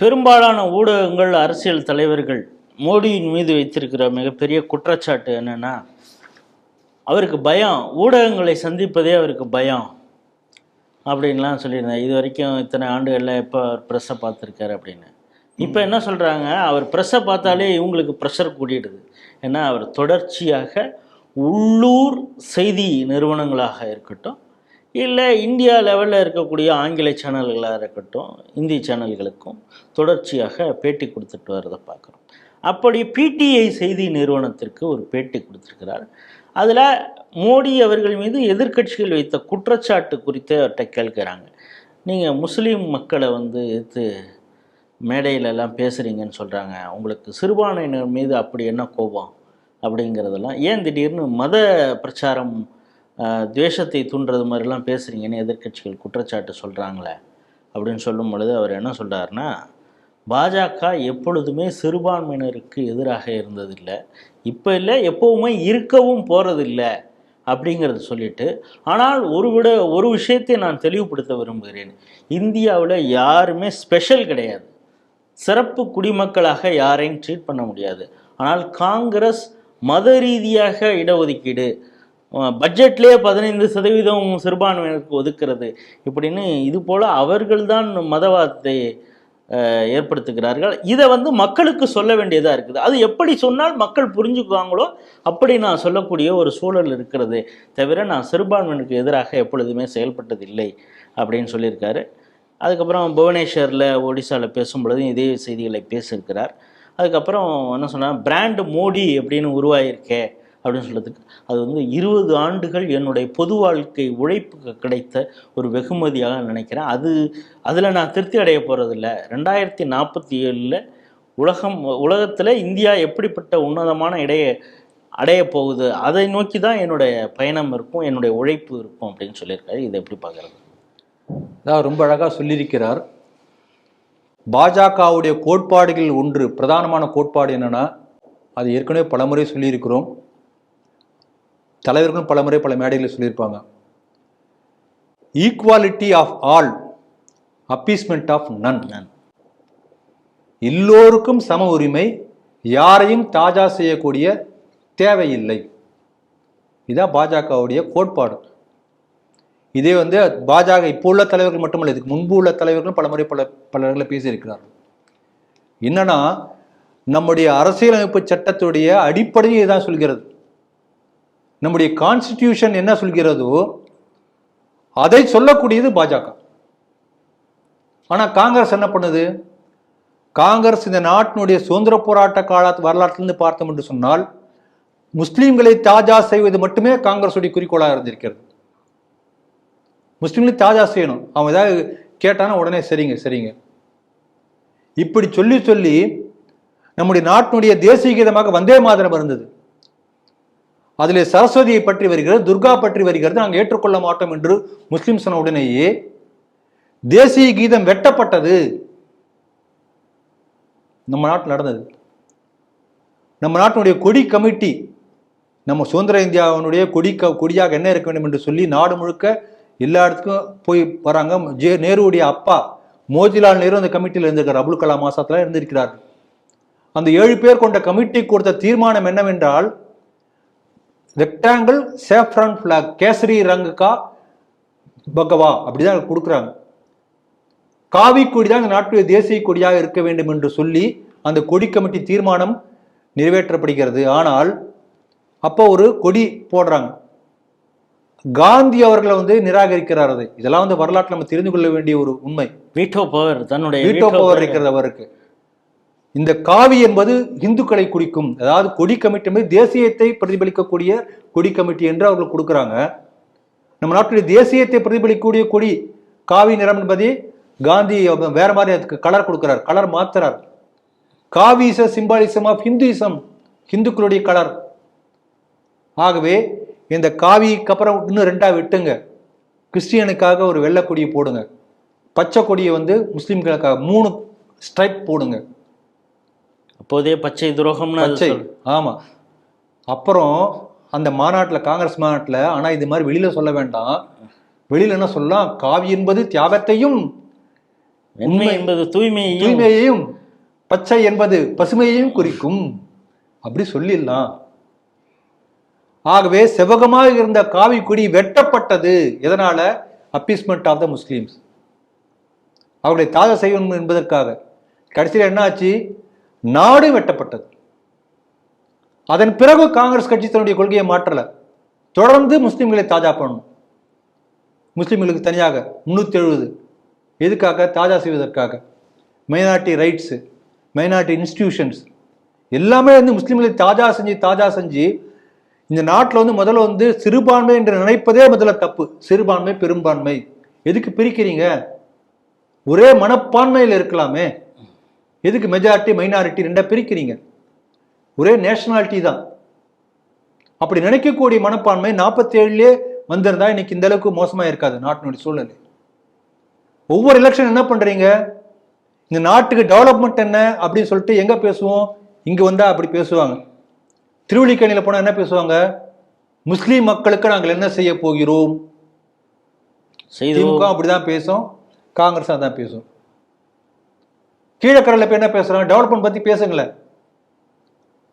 பெரும்பாலான ஊடகங்கள் அரசியல் தலைவர்கள் மோடியின் மீது வைத்திருக்கிற மிகப்பெரிய குற்றச்சாட்டு என்னென்னா அவருக்கு பயம். ஊடகங்களை சந்திப்பதே அவருக்கு பயம். அப்படின்லாம் சொல்லியிருந்தேன் இது வரைக்கும் இத்தனை ஆண்டுகளில் எப்போ அவர் ப்ரெஸ்ஸை பார்த்துருக்காரு அப்படின்னு. இப்போ என்ன சொல்கிறாங்க அவர் ப்ரெஸ்ஸை பார்த்தாலே இவங்களுக்கு ப்ரெஷர் கூடிடுது. ஏன்னா அவர் தொடர்ச்சியாக உள்ளூர் செய்தி நிறுவனங்களாக இருக்கட்டும் இல்லை இந்தியா லெவலில் இருக்கக்கூடிய ஆங்கில சேனல்களாக இருக்கட்டும் இந்தி சேனல்களுக்கும் தொடர்ச்சியாக பேட்டி கொடுத்துட்டு வரதை பார்க்குறோம். அப்படி பிடிஐ செய்தி நிறுவனத்திற்கு ஒரு பேட்டி கொடுத்துருக்கிறார். அதில் மோடி அவர்கள் மீது எதிர்க்கட்சிகள் வைத்த குற்றச்சாட்டு குறித்து அவர்கிட்ட கேட்குறாங்க. நீங்கள் முஸ்லீம் மக்களை வந்து எதிர்த்து மேடையிலெல்லாம் பேசுகிறீங்கன்னு சொல்கிறாங்க. உங்களுக்கு சிறுபான்மையினர் மீது அப்படி என்ன கோபம் அப்படிங்கிறதெல்லாம் ஏன் திடீர்னு மத பிரச்சாரம் துவேஷத்தை தூண்டுறது மாதிரிலாம் பேசுகிறீங்கன்னு எதிர்க்கட்சிகள் குற்றச்சாட்டு சொல்கிறாங்களே அப்படின்னு சொல்லும் பொழுது அவர் என்ன சொல்கிறாருன்னா பாஜக எப்பொழுதுமே சிறுபான்மையினருக்கு எதிராக இருந்ததில்லை இப்போ இல்லை எப்போவுமே இருக்கவும் போகிறதில்ல அப்படிங்கிறத சொல்லிட்டு ஆனால் ஒரு விட ஒரு விஷயத்தை நான் தெளிவுபடுத்த விரும்புகிறேன். இந்தியாவில் யாருமே ஸ்பெஷல் கிடையாது. சிறப்பு குடிமக்களாக யாரையும் ட்ரீட் பண்ண முடியாது. ஆனால் காங்கிரஸ் மத ரீதியாக இடஒதுக்கீடு பட்ஜெட்லேயே பதினைந்து சதவீதம் சிறுபான்மையினருக்கு ஒதுக்கிறது இப்படின்னு இது போல் அவர்கள்தான் மதவாதத்தை ஏற்படுத்துகிறார்கள். இதை வந்து மக்களுக்கு சொல்ல வேண்டியதாக இருக்குது. அது எப்படி சொன்னால் மக்கள் புரிஞ்சுக்குவாங்களோ அப்படி நான் சொல்லக்கூடிய ஒரு சூழல் இருக்கிறது. தவிர நான் சிறுபான்மையினருக்கு எதிராக எப்பொழுதுமே செயல்பட்டதில்லை அப்படின்னு சொல்லியிருக்காரு. அதுக்கப்புறம் புவனேஸ்வரில் ஒடிசாவில் பேசும்பொழுதும் இதே செய்திகளை பேசியிருக்கிறார். அதுக்கப்புறம் என்ன சொன்னால் பிராண்ட் மோடி அப்படின்னு உருவாயிருக்கே. அப்படின்னு சொல்கிறதுக்கு அது வந்து இருபது ஆண்டுகள் என்னுடைய பொது வாழ்க்கை உழைப்புக்கு கிடைத்த ஒரு வெகுமதியாக நினைக்கிறேன். அது அதில் நான் திருப்தி அடைய போகிறதில்ல ரெண்டாயிரத்தி நாற்பத்தி ஏழில் உலகம் உலகத்தில் இந்தியா எப்படிப்பட்ட உன்னதமான இடையை அடைய போகுது அதை நோக்கி தான் என்னுடைய பயணம் இருக்கும் என்னுடைய உழைப்பு இருக்கும் அப்படின்னு சொல்லியிருக்காரு. இதை எப்படி பார்க்குறது? அதான் ரொம்ப அழகாக சொல்லியிருக்கிறார். பாஜகவுடைய கோட்பாடுகள் ஒன்று பிரதானமான கோட்பாடு என்னென்னா அது ஏற்கனவே பலமுறை சொல்லியிருக்கிறோம். தலைவர்களும் பலமுறை பல மேடைகளில் சொல்லியிருப்பாங்க. Equality of all appeasement of none எல்லோருக்கும் சம உரிமை யாரையும் தாஜா செய்யக்கூடிய தேவையில்லை. இதான் பாஜகவுடைய கோட்பாடு. இதே வந்து பாஜக இப்போ உள்ள தலைவர்கள் மட்டுமல்ல இதுக்கு முன்பு உள்ள தலைவர்கள் பலமுறை பல பலர்களை பேசியிருக்கிறார் என்னன்னா நம்முடைய அரசியலமைப்பு சட்டத்துடைய அடிப்படையை தான் சொல்கிறது. நம்முடைய கான்ஸ்டிடியூஷன் என்ன சொல்கிறதோ அதை சொல்லக்கூடியது பாஜக. ஆனால் காங்கிரஸ் என்ன பண்ணுது? காங்கிரஸ் இந்த நாட்டினுடைய சுதந்திர போராட்ட கால வரலாற்றிலிருந்து பார்த்தோம் என்று சொன்னால் முஸ்லீம்களை தாஜா செய்வது மட்டுமே காங்கிரஸுடைய குறிக்கோளாக இருந்திருக்கிறது. முஸ்லீம்களை தாஜா செய்யணும். அவன் ஏதாவது கேட்டானா உடனே சரிங்க சரிங்க. இப்படி சொல்லி சொல்லி நம்முடைய நாட்டினுடைய தேசிய கீதமாக வந்தே மாதிரம் இருந்தது. அதிலே சரஸ்வதியை பற்றி வருகிறது துர்கா பற்றி வருகிறது. நாங்கள் ஏற்றுக்கொள்ள மாட்டோம் என்று முஸ்லிம் சொன்ன உடனேயே தேசிய கீதம் வெட்டப்பட்டது. நம்ம நாட்டில் நடந்தது. நம்ம நாட்டினுடைய கொடி கமிட்டி நம்ம சுதந்திர இந்தியாவினுடைய கொடி க கொடியாக என்ன இருக்க வேண்டும் என்று சொல்லி நாடு முழுக்க எல்லா இடத்துக்கும் போய் வராங்க. ஜே நேருவுடைய அப்பா மோதிலால் நேரு அந்த கமிட்டியில் இருந்திருக்கார். அபுல் கலாம் ஆசாத்தில் இருந்திருக்கிறார் அந்த ஏழு பேர் கொண்ட கமிட்டி கொடுத்த தீர்மானம் என்னவென்றால் ரெக்டாங்கிள் சேஃப்ரான் பிளாக் கேசரி ரங்குக்கா பகவா அப்படிதான் கொடுக்குறாங்க காவி கொடி தான் இந்த நாட்டுடைய தேசிய கொடியாக இருக்க வேண்டும் என்று சொல்லி அந்த கொடி கமிட்டி தீர்மானம் நிறைவேற்றப்படுகிறது ஆனால் அப்போ ஒரு கொடி போடுறாங்க காந்தி அவர்களை வந்து நிராகரிக்கிறார் அதை இதெல்லாம் வந்து வரலாற்றில் நம்ம தெரிந்து கொள்ள வேண்டிய ஒரு உண்மை வீட்டோ பவர் தன்னுடைய வீட்டோ பவர் இருக்கிறது அவருக்கு இந்த காவி என்பது இந்துக்களை குறிக்கும் அதாவது கொடி கமிட்டி என்பது தேசியத்தை பிரதிபலிக்கக்கூடிய கொடி கமிட்டி என்று அவர்கள் கொடுக்குறாங்க. நம்ம நாட்டுடைய தேசியத்தை பிரதிபலிக்கக்கூடிய கொடி காவி நிறம் என்பதை காந்தி வேற மாதிரி அதுக்கு கலர் கொடுக்கிறார் கலர் மாத்துறார். காவி இஸ் சிம்பாலிசம் ஆஃப் ஹிந்துயிசம் ஹிந்துக்களுடைய கலர் ஆகவே இந்த காவிக்கு அப்புறம் இன்னும் ரெண்டாக விட்டுங்க. கிறிஸ்டியனுக்காக ஒரு வெள்ளை கொடியை போடுங்க. பச்சை கொடியை வந்து முஸ்லீம்களுக்காக மூணு ஸ்ட்ரைப் போடுங்க. அப்போதே பச்சை துரோகம்னு பச்சை. ஆமா. அப்புறம் அந்த மாநாட்டில் காங்கிரஸ் மாநாட்டில் ஆனா இது மாதிரி வெளியில சொல்ல வேண்டாம். வெளியில என்ன சொல்லலாம் காவி என்பது தியாகத்தையும் வெண்மை என்பது தூய்மையையும். தூய்மையையும் பச்சை என்பது பசுமையையும் குறிக்கும். அப்படி சொல்லிடலாம். ஆகவே செவகமாக இருந்த காவி கொடி வெட்டப்பட்டது. எதனால? அப்பீஸ்மெண்ட் ஆஃப் த முஸ்லிம்ஸ் அவர்களை தாக செய்யணும் என்பதற்காக. கடைசியில் என்ன ஆச்சு? நாடு வெட்டப்பட்டது. அதன் பிறகு காங்கிரஸ் கட்சி தன்னுடைய கொள்கையை மாற்றல. தொடர்ந்து முஸ்லிம்களை தாஜா பண்ணணும். முஸ்லிம்களுக்கு தனியாக முன்னூற்றி எழுபது எதுக்காக? தாஜா செய்வதற்காக. மைனாரிட்டி ரைட்ஸு மைனாரிட்டி இன்ஸ்டிடியூஷன்ஸ் எல்லாமே வந்து முஸ்லீம்களை தாஜா செஞ்சு தாஜா செஞ்சு இந்த நாட்டில் வந்து முதல்ல வந்து சிறுபான்மை என்று நினைப்பதே முதல்ல தப்பு. சிறுபான்மை பெரும்பான்மை. எதுக்கு பிரிக்கிறீங்க? ஒரே மனப்பான்மையில் இருக்கலாமே. எதுக்கு மெஜாரிட்டி மைனாரிட்டி ரெண்டா பிரிக்கிறீங்க? ஒரே நேஷனாலிட்டி தான். அப்படி நினைக்கக்கூடிய மனப்பான்மை நாற்பத்தி ஏழுலேயே வந்திருந்தா இன்னைக்கு இந்த அளவுக்கு மோசமா இருக்காது நாட்டினுடைய சூழ்நிலை. ஒவ்வொரு எலெக்ஷன் என்ன பண்றீங்க? இந்த நாட்டுக்கு டெவலப்மெண்ட் என்ன அப்படின்னு சொல்லிட்டு எங்க பேசுவோம்? இங்க வந்தா அப்படி பேசுவாங்க. திருவள்ளிக்கணியில் போனா என்ன பேசுவாங்க? முஸ்லீம் மக்களுக்கு நாங்கள் என்ன செய்ய போகிறோம்? திமுக அப்படிதான் பேசும் காங்கிரஸ் அதான் பேசும். கீழக்கரையில் போய் என்ன பேசுறாங்க டெவலப்மெண்ட் பத்தி பேசுங்களேன்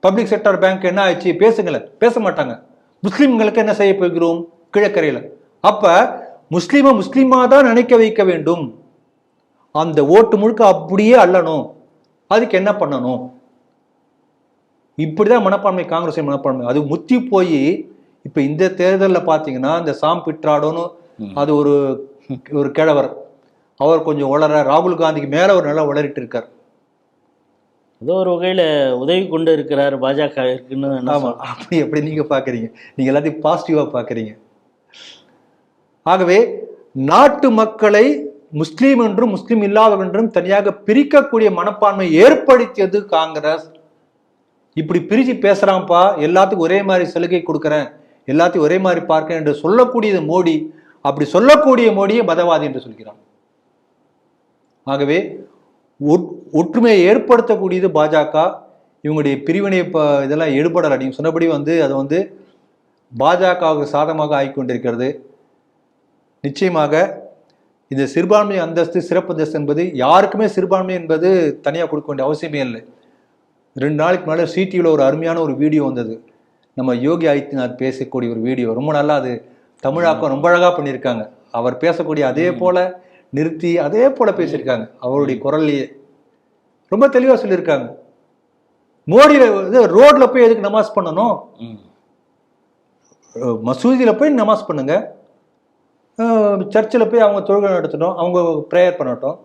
பப்ளிக் செக்டர் பேங்க் என்ன ஆயிடுச்சு? பேசுங்களேன் பேச மாட்டாங்க. முஸ்லிம்களுக்கு என்ன செய்ய போகிறோம்? கீழக்கரையில். அப்ப முஸ்லீமை முஸ்லீமா தான் நினைக்க வைக்க வேண்டும். அந்த ஓட்டு முழுக்க அப்படியே அள்ளணும். அதுக்கு என்ன பண்ணணும்? இப்படிதான் மனப்பான்மை காங்கிரஸ் மனப்பான்மை. அது முத்தி போய் இப்ப இந்த தேர்தலில் பார்த்தீங்கன்னா இந்த சாம் பிட்ராடோன்னு அது ஒரு ஒரு கிழவர். அவர் கொஞ்சம் உளர ராகுல் காந்திக்கு மேல ஒரு நல்லா உளறிட்டு இருக்கார். ஏதோ ஒரு வகையில உதவி கொண்டு இருக்கிறார் பாஜக இருக்குன்னு என்ன ஆமா அப்படி எப்படி நீங்க பாக்குறீங்க? நீங்க எல்லாத்தையும் பாசிட்டிவா பாக்குறீங்க. ஆகவே நாட்டு மக்களை முஸ்லீம் என்றும் முஸ்லீம் இல்லாதவர் என்றும் தனியாக பிரிக்கக்கூடிய மனப்பான்மை ஏற்படுத்தியது காங்கிரஸ். இப்படி பிரிச்சு பேசுறான்ப்பா எல்லாத்துக்கும் ஒரே மாதிரி சலுகை கொடுக்கறேன் எல்லாத்தையும் ஒரே மாதிரி பார்க்கிறேன் என்று சொல்லக்கூடியது மோடி. அப்படி சொல்லக்கூடிய மோடியை மதவாதி என்று சொல்கிறான். ஆகவே ஒற்- ஒற்றுமையை ஏற்படுத்தக்கூடியது பாஜக. இவங்களுடைய பிரிவினை ப இதெல்லாம் எடுபடலை நீங்கள் சொன்னபடி வந்து அது வந்து பாஜகவுக்கு சாதகமாக ஆகிக்கொண்டிருக்கிறது. நிச்சயமாக இந்த சிறுபான்மை அந்தஸ்து சிறப்பு அந்தஸ்து என்பது யாருக்குமே சிறுபான்மை என்பது தனியாக கொடுக்க வேண்டிய அவசியமே இல்லை. ரெண்டு நாளைக்கு முன்னாடி சிடிவியில் ஒரு அருமையான ஒரு வீடியோ வந்தது. நம்ம யோகி ஆதித்யநாத் பேசக்கூடிய ஒரு வீடியோ. ரொம்ப நல்லா அது தமிழாக்கம் ரொம்ப அழகாக பண்ணியிருக்காங்க. அவர் பேசக்கூடிய அதே போல நிறுத்தி அதே போல பேசியிருக்காங்க. அவருடைய குரல்லையே. ரொம்ப தெளிவாக சொல்லியிருக்காங்க. மோடியில் இது ரோட்ல போய் எதுக்கு நமாஸ் பண்ணணும். மசூதியில் போய் நமாஸ் பண்ணுங்க. சர்ச்சில் போய் அவங்க தொழுகை நடத்தட்டும் அவங்க ப்ரேயர் பண்ணட்டும்.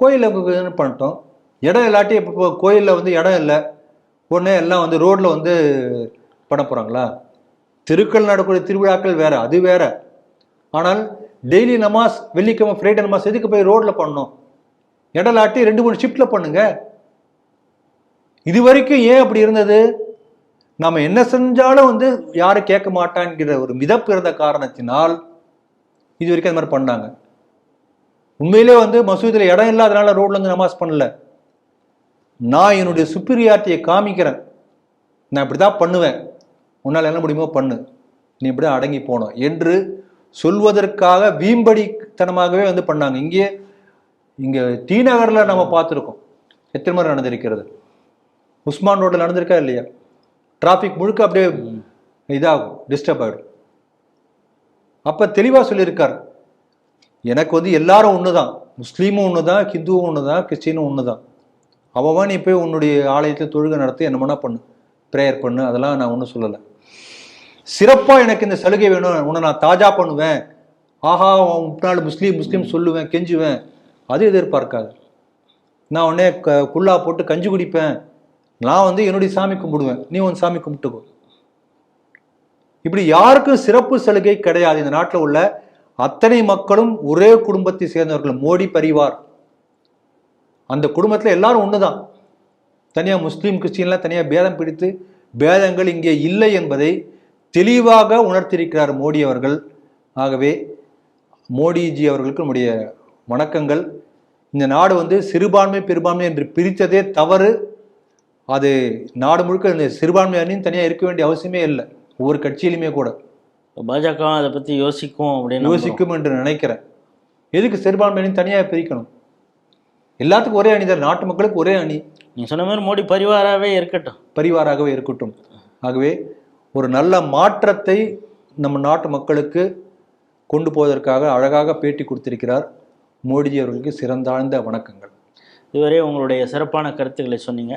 கோயிலில் இது பண்ணட்டும். இடம் இல்லாட்டி இப்போ கோயிலில் வந்து இடம் இல்லை. உடனே எல்லாம் வந்து ரோட்டில் வந்து பண்ண போகிறாங்களா தெருக்கள் நடக்கூடிய திருவிழாக்கள் வேற. அது வேற. ஆனால் டெய்லி நமாஸ் வெள்ளிக்கிழமை ஃப்ரைடே நமாஸ் எதுக்கு போய் ரோட்டில் பண்ணணும்? இடலாட்டி ரெண்டு மூணு ஷிஃப்ட்டில் பண்ணுங்க. இது வரைக்கும் ஏன் அப்படி இருந்தது? நம்ம என்ன செஞ்சாலும் வந்து யாரும் கேட்க மாட்டான்கிற ஒரு மிதப்பு இருந்த காரணத்தினால் இது வரைக்கும் அந்த மாதிரி பண்ணாங்க. உண்மையிலே வந்து மசூதியில் இடம் இல்லாதனால ரோட்ல இருந்து நமாஸ் பண்ணல. நான் என்னுடைய சுப்பீரியாரிட்டியை காமிக்கிறேன். நான் இப்படி தான் பண்ணுவேன். உன்னால் என்ன முடியுமோ பண்ணு. நீ இப்படி தான் அடங்கி போனோம் என்று சொல்வதற்காக வீம்படித்தனமாகவே வந்து பண்ணாங்க. இங்கே இங்கே டி நகரில் நம்ம பார்த்துருக்கோம். எத்தனை முறை நடந்திருக்கிறது? உஸ்மான் ரோட்டில் நடந்திருக்கா இல்லையா? டிராஃபிக் முழுக்க அப்படியே இதாகும் டிஸ்டர்ப் ஆகிடும் அப்போ தெளிவாக சொல்லியிருக்கார். எனக்கு வந்து எல்லாரும் ஒன்று தான் முஸ்லீமும் ஒன்று தான் ஹிந்துவும் ஒன்று தான் கிறிஸ்டினும் ஒன்று தான் அவன் நீ போய் உன்னுடைய ஆலயத்தில் தொழுகை நடத்தி என்ன வேணா பண்ணு. ப்ரேயர் பண்ணு அதெல்லாம் நான் ஒன்றும் சொல்லலை. சிறப்பாக எனக்கு இந்த சலுகை வேணும். உன்னை நான் தாஜா பண்ணுவேன். ஆஹா முன்னாள் முஸ்லீம் முஸ்லீம் சொல்லுவேன் கெஞ்சுவேன். அது எதிர்பார்க்காது. நான் உடனே க குல்லா போட்டு கஞ்சி குடிப்பேன். நான் வந்து என்னுடைய சாமி கும்பிடுவேன். நீ உன் சாமி கும்பிட்டுக்கோ இப்படி யாருக்கும் சிறப்பு சலுகை கிடையாது. இந்த நாட்டில் உள்ள அத்தனை மக்களும் ஒரே குடும்பத்தை சேர்ந்தவர்கள். மோடி பரிவார். அந்த குடும்பத்தில் எல்லாரும் ஒன்றுதான் தனியாக முஸ்லீம் கிறிஸ்டின்லாம் தனியாக பேதம் பிடித்து பேதங்கள் இங்கே இல்லை என்பதை தெளிவாக உணர்த்தியிருக்கிறார் மோடி அவர்கள். ஆகவே மோடிஜி அவர்களுக்கு நம்முடைய வணக்கங்கள். இந்த நாடு வந்து சிறுபான்மை பெரும்பான்மை என்று பிரித்ததே தவறு. அது நாடு முழுக்க இந்த சிறுபான்மை அணியும் தனியாக இருக்க வேண்டிய அவசியமே இல்லை. ஒவ்வொரு கட்சியிலுமே கூட. பாஜக அதை பத்தி யோசிக்கும் அப்படின்னு. யோசிக்கும் என்று நினைக்கிறேன். எதுக்கு சிறுபான்மை அணி தனியாக பிரிக்கணும்? எல்லாத்துக்கும் ஒரே அணி தான். நாட்டு மக்களுக்கு ஒரே அணி. நீங்க சொன்ன மாதிரி மோடி பரிவாராவே இருக்கட்டும். பரிவாராகவே இருக்கட்டும். ஆகவே ஒரு நல்ல மாற்றத்தை நம்ம நாட்டு மக்களுக்கு கொண்டு போவதற்காக அழகாக பேட்டி கொடுத்திருக்கிறார் மோடிஜி அவர்களுக்கு சிறந்தாழ்ந்த வணக்கங்கள். இதுவரை உங்களுடைய சிறப்பான கருத்துக்களை சொன்னீங்க.